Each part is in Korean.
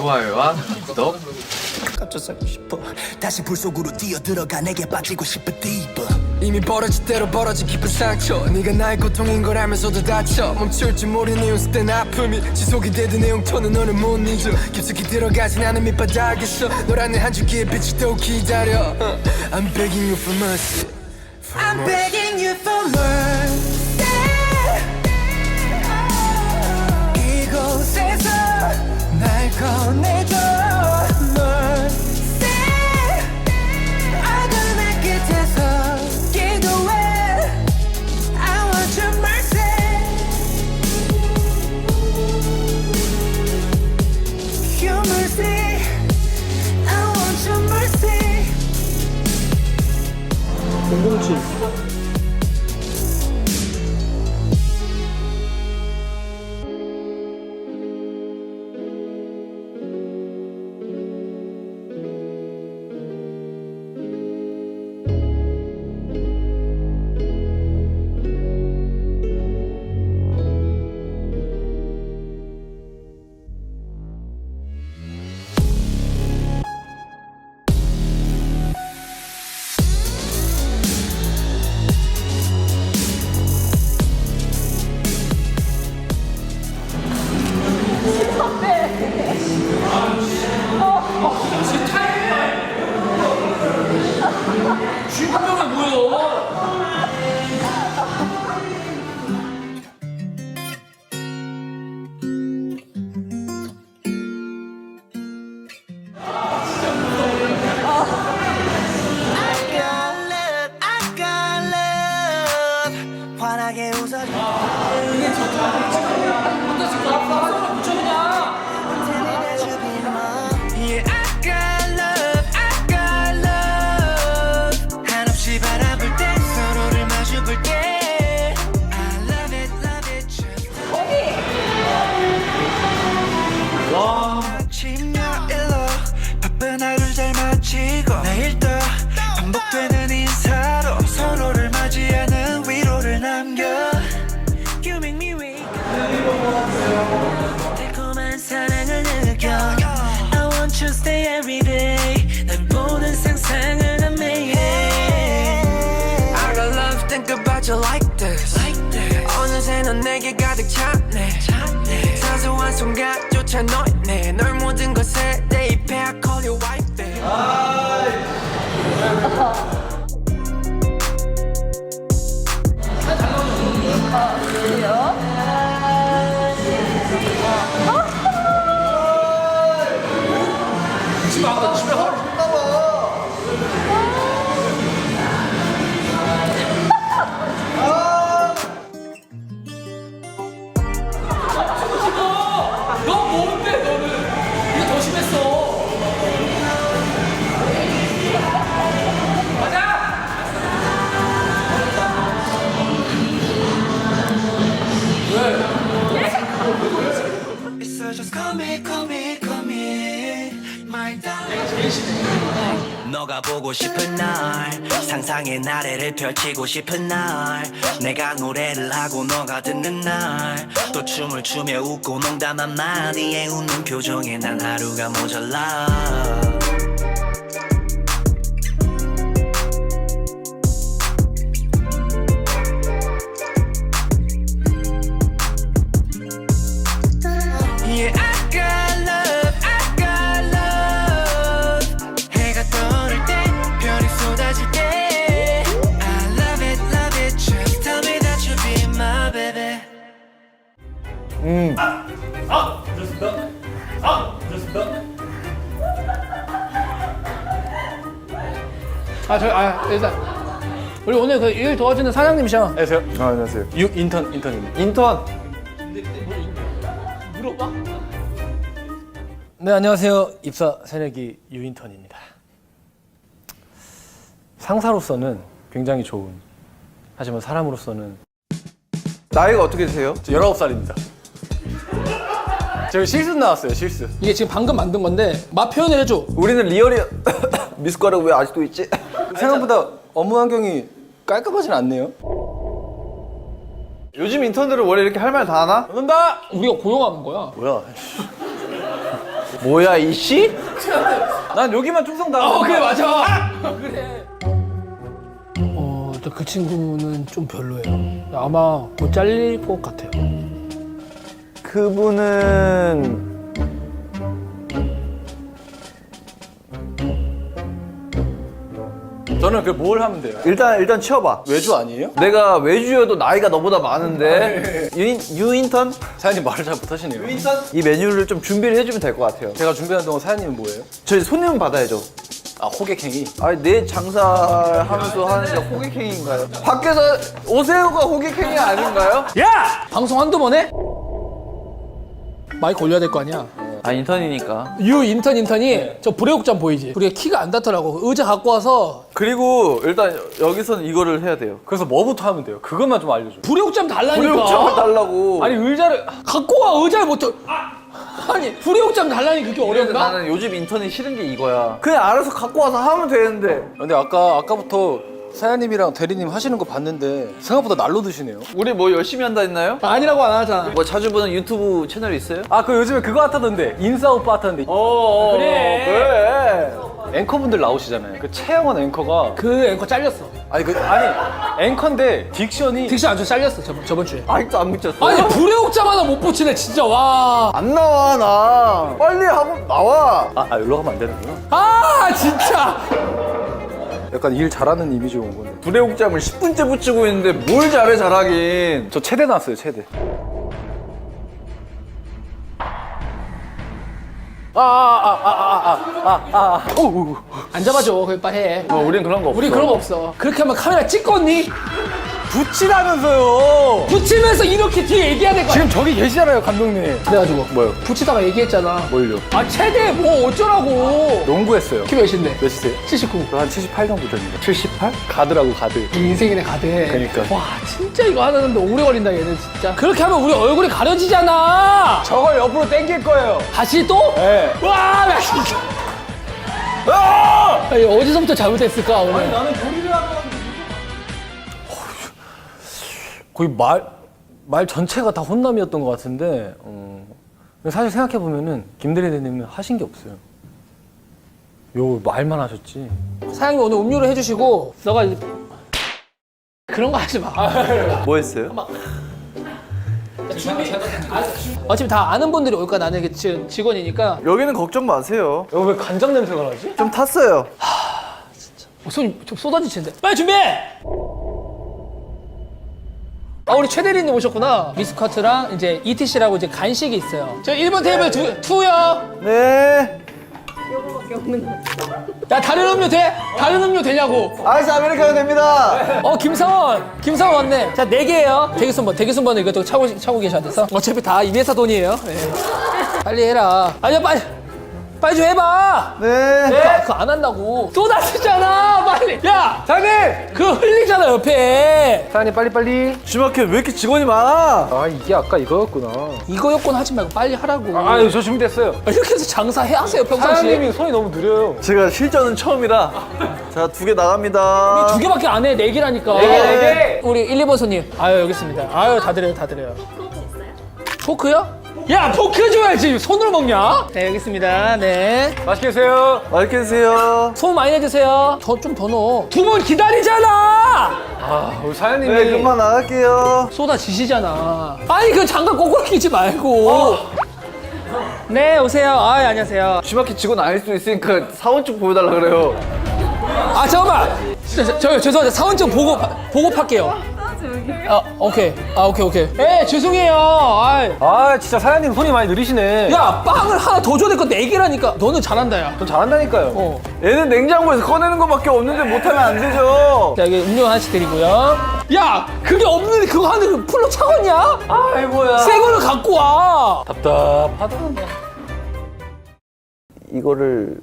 좋아요와 구독. 깜짝하고 싶어. 다시 불 속으로 뛰어들어가 내게 빠지고 싶어 디버 이미 벌어질 대로 벌어진 깊은 상처. 네가 나의 고통인 걸 알면서도 다쳐. 멈출 줄 모르는 웃을 땐 아픔이 지속이 되던 내용토는 너를 못 잊어. 깊숙이 들어가진 않은 밑바닥에서 너라는 한 줄기의 빛을 또 기다려. Uh, I'm begging you for mercy. I'm begging you for mercy. 이곳에서 날 꺼내줘 가득 찼네. 사소한 순간조차 너 있네 널 보고 싶은 날 상상의 나래를 펼치고 싶은 날. 내가 노래를 하고 너가 듣는 날. 또 춤을 추며 웃고 농담 한마디에 웃는 표정에 난 하루가 모자라 도와주는 사장님이셔. 안녕하세요. 아, 안녕하세요. 유 인턴 인턴입니다. 인턴. 물어봐. 네, 안녕하세요. 입사 새내기 유 인턴입니다. 상사로서는 굉장히 좋은, 하지만 사람으로서는 나이가 어떻게 되세요? 저 19살입니다. 저 실수 나왔어요, 실수. 이게 지금 방금 만든 건데, 맛 표현을 해줘. 우리는 리얼이 미숫가루 왜 아직도 있지? 생각보다 업무 환경이 깔끔하진 않네요. 요즘 인턴들은 원래 이렇게 할 말 다 하나? 듣는다! 우리가 고용하는 거야. 뭐야? 뭐야 이 씨? 난 여기만 충성 당한 어 그래 맞아 그래 어그 친구는 좀 별로예요 아마 못 잘릴 것 같아요 그분은 저는 그 뭘 하면 돼요? 일단 일단 치워봐. 외주 아니에요? 내가 외주여도 나이가 너보다 많은데 유인 유인턴 사장님 말을 잘 못하시네요. 이 메뉴를 좀 준비를 해주면 될 것 같아요. 제가 준비하는 동안 사장님은 뭐예요? 저희 손님 받아야죠. 아 호객행위. 아니 내 장사하면서 하는데 호객행위인가요? 밖에서 오세요가 호객행위 아닌가요? 야! 방송 한두 번 해? 마이크 올려야 될 거 아니야 아 인턴이니까. 유 인턴 인턴이 저 불의옥장 보이지? 우리가 키가 안 닿더라고 의자 갖고 와서 그리고 일단 여기서는 이거를 해야 돼요. 그래서 뭐부터 하면 돼요? 그것만 좀 알려줘. 불의옥장 달라니까 불용장을 달라고. 아니 의자를 갖고 와 의자를 못 들- 아니 불의옥장 달라니 그게 어려운가? 나는 요즘 인턴이 싫은 게 이거야. 그냥 알아서 갖고 와서 하면 되는데. 근데 아까 아까부터 사장님이랑 대리님 하시는 거 봤는데 생각보다 날로 드시네요. 우리 뭐 열심히 한다 했나요? 아니라고 안 하잖아 뭐 자주 보는 유튜브 채널 있어요? 아 그 요즘에 그거 핫하던데 인싸 오빠 핫하던데 어, 그래. 그래. 앵커분들 나오시잖아요. 그 최영원 앵커가 그 앵커 잘렸어 아니 그 아니 앵커인데 딕션이 딕션 안좋 잘렸어 저번, 저번 주에 아직도 안 붙였어. 아니 불의옥장 하나 못 붙이네 진짜 와 안 나와 나. 빨리 하고 나와. 아, 아 여기로 가면 안 되는구나. 아 진짜 약간 일 잘하는 이미지 온 건데. 불의옥장을 10분째 붙이고 있는데 뭘 잘해 잘하긴. 저 최대 나왔어요 최대. 아아아아아아아아 오우 안 잡아줘 그래 빨리 해 어, 우린 그런 거 없어. 우리 그런 거 없어 그렇게 하면 카메라 찍겠니? 붙이라면서요. 붙이면서 이렇게 뒤에 얘기해야 될 거 아니야 지금 저기 계시잖아요 감독님. 그래가지고 뭐요? 붙이다가 얘기했잖아 뭘요? 아 최대 뭐 어쩌라고 농구했어요. 키 몇인데? 몇이세요? 79한78 정도 됩니다. 78? 가드라고 가드. 인생이네 가대 그러니까. 와 진짜 이거 하는데 오래 걸린다 얘는 진짜 그렇게 하면 우리 얼굴이 가려지잖아 저걸 옆으로 당길 거예요. 다시 또? 네. 와, 나 진짜. 아! 아니, 어디서부터 잘못했을까, 오늘? 나는 요리를 거의 말, 말 전체가 다 혼남이었던 것 같은데 어, 근데 사실 생각해 보면은 김대리님은 하신 게 없어요 요 말만 하셨지 사장님 오늘 음료를 해주시고, 너가 이제 그런 거 하지 마. 뭐 했어요? 어차피 다 아는 분들이 올 거야, 나는 이게 지- 직원이니까. 여기는 걱정 마세요. 여기 왜 간장 냄새가 나지? 좀 탔어요. 어, 손이 좀 쏟아지치는데. 빨리 준비해! 아, 우리 최 대리님 오셨구나. 미스커트랑 이제 ETC라고 이제 간식이 있어요. 저 1번 테이블 두, 투요. 네. 야, 다른 음료 돼? 다른 음료 되냐고. 아이스 아메리카노 됩니다. 어 김상원 김상원 왔네 자 네 개예요 대기 순번 대기 순번은 이것도 차고 차고 계셔야 돼서 어차피 다 이 회사 돈이에요 예. 빨리 해라 아니야 빨리 빨리 좀 해봐. 네. 네. 그거 안 한다고. 쏟아지잖아 빨리. 야 사장님! 그거 흘리잖아 옆에. 사장님 빨리빨리. 주마켓 왜 이렇게 직원이 많아? 아 이게 아까 이거였구나. 이거 여건 하지 말고 빨리 하라고. 아유 저 준비됐어요. 이렇게 해서 장사해 하세요 평상시에. 사장님이 손이 너무 느려요. 제가 실전은 처음이라 자 두 개 나갑니다. 두 개밖에 안 해. 네 개라니까. 개, 네 개. 우리 1, 2번 손님. 아유 여기 있습니다. 아유 다 드려요 다 드려요. 포크요? 야 포크 줘야지. 손으로 먹냐? 네 여기 있습니다. 네. 맛있게 드세요. 맛있게 드세요. 소금 많이 내주세요. 더 좀 더 넣어. 두분 기다리잖아! 아 우리 사장님이 네, 금방 나갈게요. 쏟아 지시잖아. 아니 그 장갑 거꾸로 끼지 말고. 네 오세요. 아 안녕하세요. 주마켓 직원 아닐 수도 있으니까 사원증 보여달라 그래요. 아 잠깐만. 저, 저, 저 죄송한데 사원증 보고 보고 할게요 아 오케이. 아 오케이 오케이. 에 죄송해요. 아이. 아 진짜 사장님 손이 많이 느리시네. 야 빵을 하나 더 줘야 될 거 네 개라니까. 너는 잘한다 야. 전 잘한다니까요. 어. 얘는 냉장고에서 꺼내는 것밖에 없는데 못하면 안 되죠. 자 여기 음료 하나씩 드리고요. 야 그게 없는데 그거 하는 풀로 차웠냐? 아이고야. 새 거를 갖고 와. 답답하다 이거를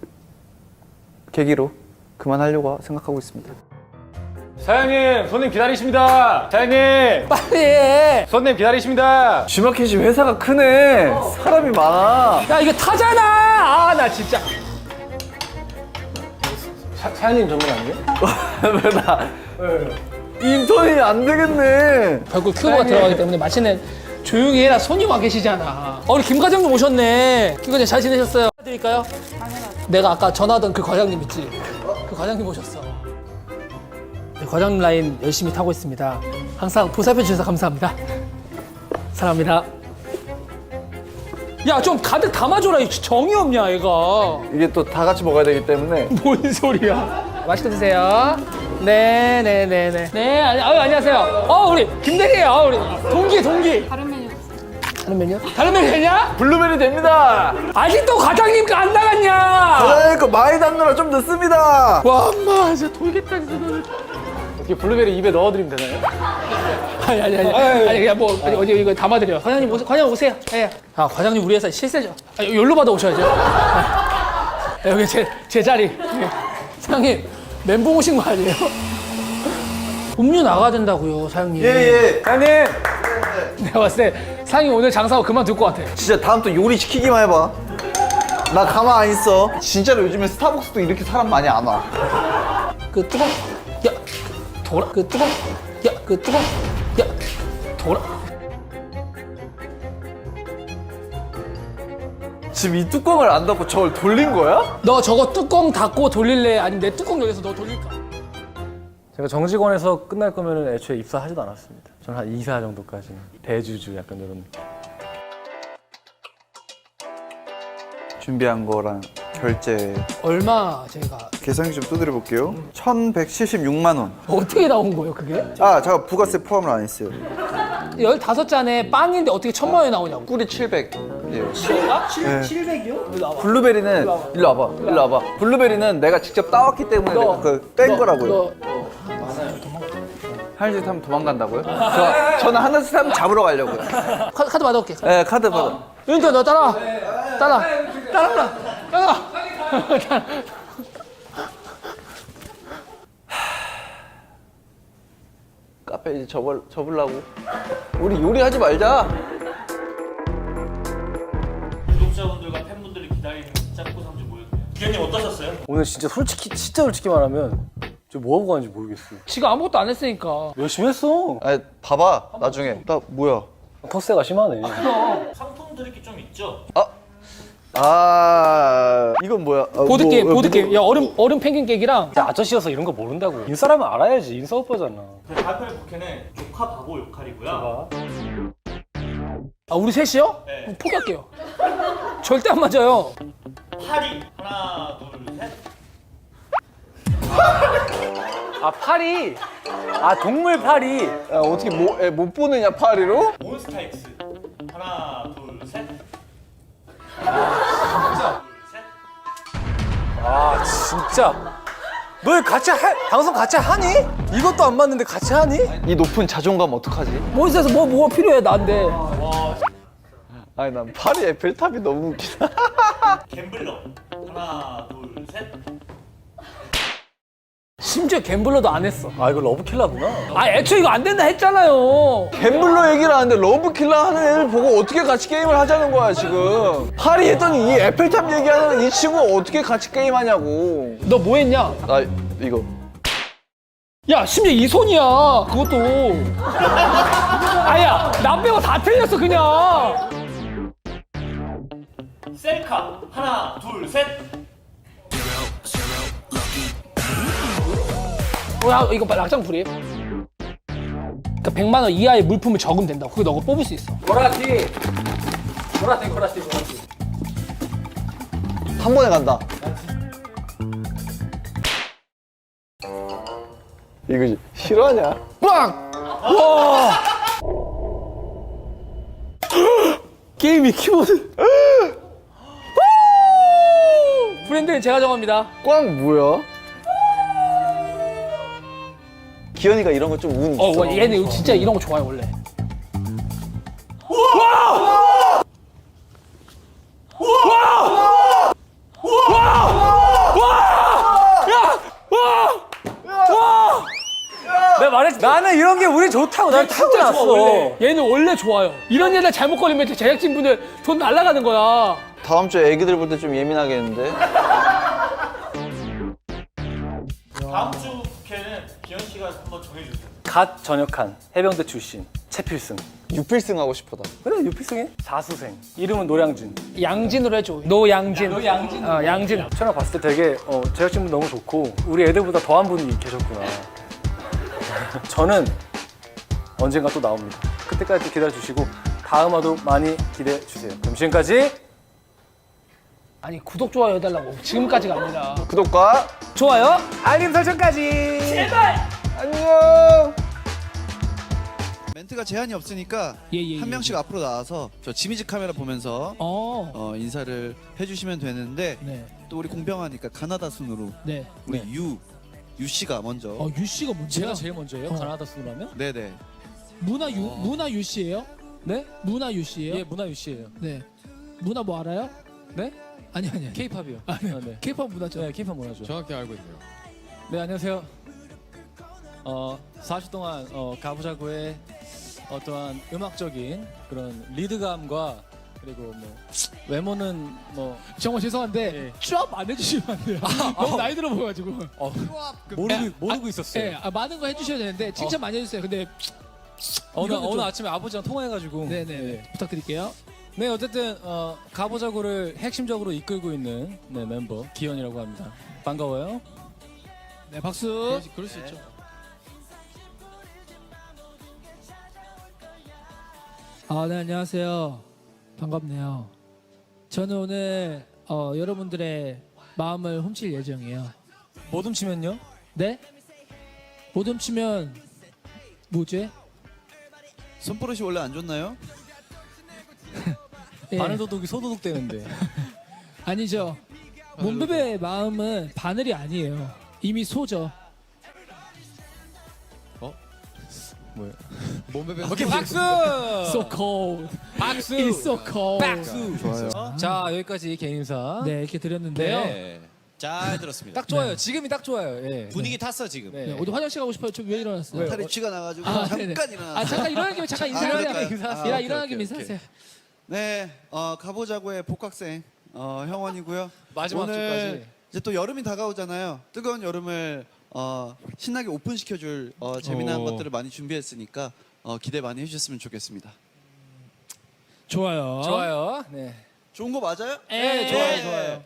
계기로 그만하려고 생각하고 있습니다. 사장님 손님 기다리십니다 사장님 빨리 해. 손님 기다리십니다 주마켓이 회사가 크네. 사람이 많아. 야 이거 타잖아 아 나 진짜 사, 사장님 전문 아니에요? 왜 나? 인턴이 안 되겠네. 결국 큐브가 들어가기 때문에 마치는 조용히 해라 손님 와 계시잖아 어 우리 김 과장님 오셨네 김 과장 잘 지내셨어요 드릴까요? 내가 아까 전화하던 그 과장님 있지? 그 과장님 오셨어. 네, 과장님 라인 열심히 타고 있습니다. 항상 보살펴 주셔서 감사합니다. 사랑합니다. 야, 좀 가득 담아줘라. 이 정이 없냐, 얘가. 이게 또 다 같이 먹어야 되기 때문에 뭔 소리야? 맛있게 드세요. 네, 네, 네, 네. 네, 아니, 아유, 안녕하세요. 어, 우리 김대리예요. 어, 우리 동기, 동기. 다른 메뉴. 다른 메뉴? 다른 메뉴 되냐? 블루베리 됩니다. 아직도 과장님 안 나갔냐? 아, 그 많이 담느라 좀 늦습니다. 와, 엄마, 진짜 돌겠다, 진짜. 이렇게 블루베리 입에 넣어드리면 되나요? 아니, 아니, 아니. 아니, 그냥 뭐, 어디, 어디 이거 담아드려. 과장님, 오세요. 과장님 오세요. 예. 아, 과장님 우리 회사 실세죠. 아, 여기로 받아 오셔야죠. 아, 여기 제, 제 자리. 예. 사장님, 멘붕 오신 거 아니에요? 음료 나가야 된다고요, 사장님. 예, 예. 사장님! 내가 봤을 때 상이 오늘 장사하고 그만둘 것 같아. 진짜 다음 또 요리 시키기만 해봐. 나 가만 안 있어. 진짜로 요즘에 스타벅스도 이렇게 사람 많이 안 와. 그 뜨거, 야, 돌아. 그 뜨거, 야, 그 뜨거, 야, 돌아. 지금 이 뚜껑을 안 닫고 저걸 돌린 거야? 너 저거 뚜껑 닫고 돌릴래? 아니면 내 뚜껑 열려서 너 돌릴까? 제가 정직원에서 끝날 거면 애초에 입사하지도 않았습니다. 저는 한 2사 정도까지 대주주 약간 이런. 준비한 거랑 결제 얼마 제가 계산기 좀 두드려 볼게요. 1,176만 원. 어떻게 나온 거예요, 그게? 아, 제가 부가세 포함을 안 했어요. 15잔에 빵인데 어떻게 천만 원이 나오냐고. 꿀이 700. 예. 아, 700이요? 블루베리는 일로 와봐. 일로 와봐. 블루베리는 내가 직접 따왔기 때문에 내가 그뺀 거라고요. 하늘색 하면 도망간다고요? 저, 저는 하늘색 하면 잡으러 가려고요. 카드, 카드 받아올게. 네, 카드 받아. 윤태, 너 따라와. 따라. 따라와. 카페 이제 접을, 접으려고. 우리 요리하지 말자. 구독자분들과 팬분들이 기다리는 짝꿍 상주 모였네요. 기현님 어떠셨어요? 오늘 진짜 솔직히, 진짜 솔직히 말하면 저 뭐하고 가는지 모르겠어요. 지가 아무것도 안 했으니까. 열심히 했어. 아, 봐봐. 나중에. 나 뭐야? 턱세가 심하네. 상품 드릴 게좀 있죠? 아, 이건 뭐야? 아, 보드 게임, 뭐, 어, 보드 게임. 야, 얼음, 얼음 펭귄 깨기랑. 야, 아저씨여서 이런 거 모른다고. 인싸라면 알아야지. 인싸 오빠잖아. 네, 발표의 부캐는 조카 바보 역할이고요. 아, 우리 셋이요? 네. 그럼 포기할게요. 절대 안 맞아요. 파리 하나 둘 셋. 아, 파리. 아, 동물 파리. 야, 어떻게 못, 에, 못 보느냐, 파리로? 몬스타엑스 하나 둘 셋. 아, 진짜. 너 같이 하, 방송 같이 하니? 이것도 안 맞는데 같이 하니? 이 높은 자존감 어떡하지? 몬스에서 뭐, 뭐가 필요해, 나한테. 아니, 난 파리 에펠탑이 너무 웃기다. 갬블러 하나 둘 셋. 심지어 갬블러도 안 했어. 아, 이거 러브킬러구나. 아, 애초에 이거 안 된다 했잖아요. 갬블러 얘기를 하는데 러브킬러 하는 애를 보고 어떻게 같이 게임을 하자는 거야, 지금. 파리 했더니 이 에펠탑 얘기하는 이 친구가 어떻게 같이 게임하냐고. 너 뭐 했냐? 아, 이거. 야, 심지어 이 손이야. 그것도. 아야, 나 빼고 다 틀렸어, 그냥. 셀카 하나 둘 셋. 어, 야, 이거 락장풀이. 그러니까 100만 원 이하의 물품을 적으면 된다고. 그거 너가 뽑을 수 있어. 고라티. 고라티, 고라티, 고라티. 한 번에 간다. 이거 싫어하냐? 빵! 와! 게임이 키보드. 브랜드는 제가 정합니다. 꽝 뭐야? 기현이가 이런 거 좀 운 있어. 어, 와, 얘는 진짜 이런 거 좋아해, 원래. 내가 말했지. 나는 이런 게 우리 좋다고. 난 타고났어. 얘는 원래 좋아요. 이런 여자 잘못 걸리면 제작진분들 돈 날라가는 거야. 다음 주에 애기들 볼 때 좀 예민하겠는데? 다음 주 부캐는 기현 씨가 한번 정해주세요. 갓 전역한 해병대 출신 최필승. 육필승 하고 싶어다. 그래 유필승이 사수생. 이름은 노량진. 양진으로 해줘. 노양진. 노양진. 어, 양진. 처음 봤을 때 되게 어, 제작진분 너무 좋고 우리 애들보다 더한 분이 계셨구나. 저는 언젠가 또 나옵니다. 그때까지 기다려 주시고 다음 화도 많이 기대해 주세요. 그럼 지금까지 아니 구독 좋아요 해달라고. 지금까지가 아니라. 구독과 좋아요. 알림 설정까지. 안녕. 멘트가 제한이 없으니까 예, 예, 한 예, 명씩 앞으로 나와서 저 지미지 카메라 보면서 어. 어, 인사를 해주시면 되는데 네. 또 우리 공평하니까 가나다 순으로 네. 우리 유, 유 씨가 먼저 어, 유 씨가 뭔데요? 제일 먼저예요? 어. 가나다 순으로면? 네네 문화 유 문화 유 씨예요? 네? 문화 유 씨예요? 예, 문화 유 씨예요. 네. 문화 뭐 알아요? 네? 아니 아니. K-팝이요. 아, 네. 아, 네. K-팝 문화죠. 네, K-팝 문화죠. 정확히 알고 있네요. 네, 안녕하세요. 어, 4주 동안 어, 가부자구의 어떠한 음악적인 그런 리드감과 그리고 뭐 외모는 뭐 정말 죄송한데 예. 취업 안 해주시면 안 돼요. 너무 나이 들어 보여가지고. 어, 모르고 예, 모르고 아, 있었어요. 예, 아, 많은 거 해주셔야 되는데 칭찬 많이 해주세요. 근데 어느 이거는 어느 좀- 아침에 아버지랑 통화해가지고 네네 예. 부탁드릴게요. 네 어쨌든 어, 가부자구를 핵심적으로 이끌고 있는 네, 멤버 기현이라고 합니다. 반가워요. 네 박수. 그럴, 수- 그럴 수 있죠. 아, 네, 안녕하세요. 반갑네요. 저는 오늘 어, 여러분들의 마음을 훔칠 예정이에요. 못 훔치면요? 네? 못 훔치면 뭐지? 손버릇이 원래 안 좋나요? 예, 바늘도둑이 소도둑 되는데. 아니죠. 몸베베의 마음은 바늘이 아니에요. 이미 소죠. 몸베베 오케이 박수. So cold. 박수. It's so cold. 박수. 좋아요 자 여기까지 개인 인사. 네, 이렇게 드렸는데요. 네. 잘 들었습니다. 딱 좋아요. 지금이 딱 좋아요. 예. 분위기 탔어 지금. 네. 네, 어디 화장실 가고 싶어요? 좀왜 일어났어요? 탈이 쥐가 나가지고 아, 잠깐 네네. 일어나 아, 잠깐 일어나는 김에 잠깐 아, 인사하세요. 아, 일어- 오케이, 일어나는 오케이, 김에 오케이. 인사하세요. 네 어, 가보자고의 복학생 어, 형원이고요 마지막 오늘 주까지. 이제 또 여름이 다가오잖아요 뜨거운 여름을 어, 신나게 오픈 시켜줄 어, 재미난 오. 것들을 많이 준비했으니까 어, 기대 많이 해주셨으면 좋겠습니다 좋아요. 좋아요. 네. 좋은 거 맞아요? 네, 좋아요, 좋아요.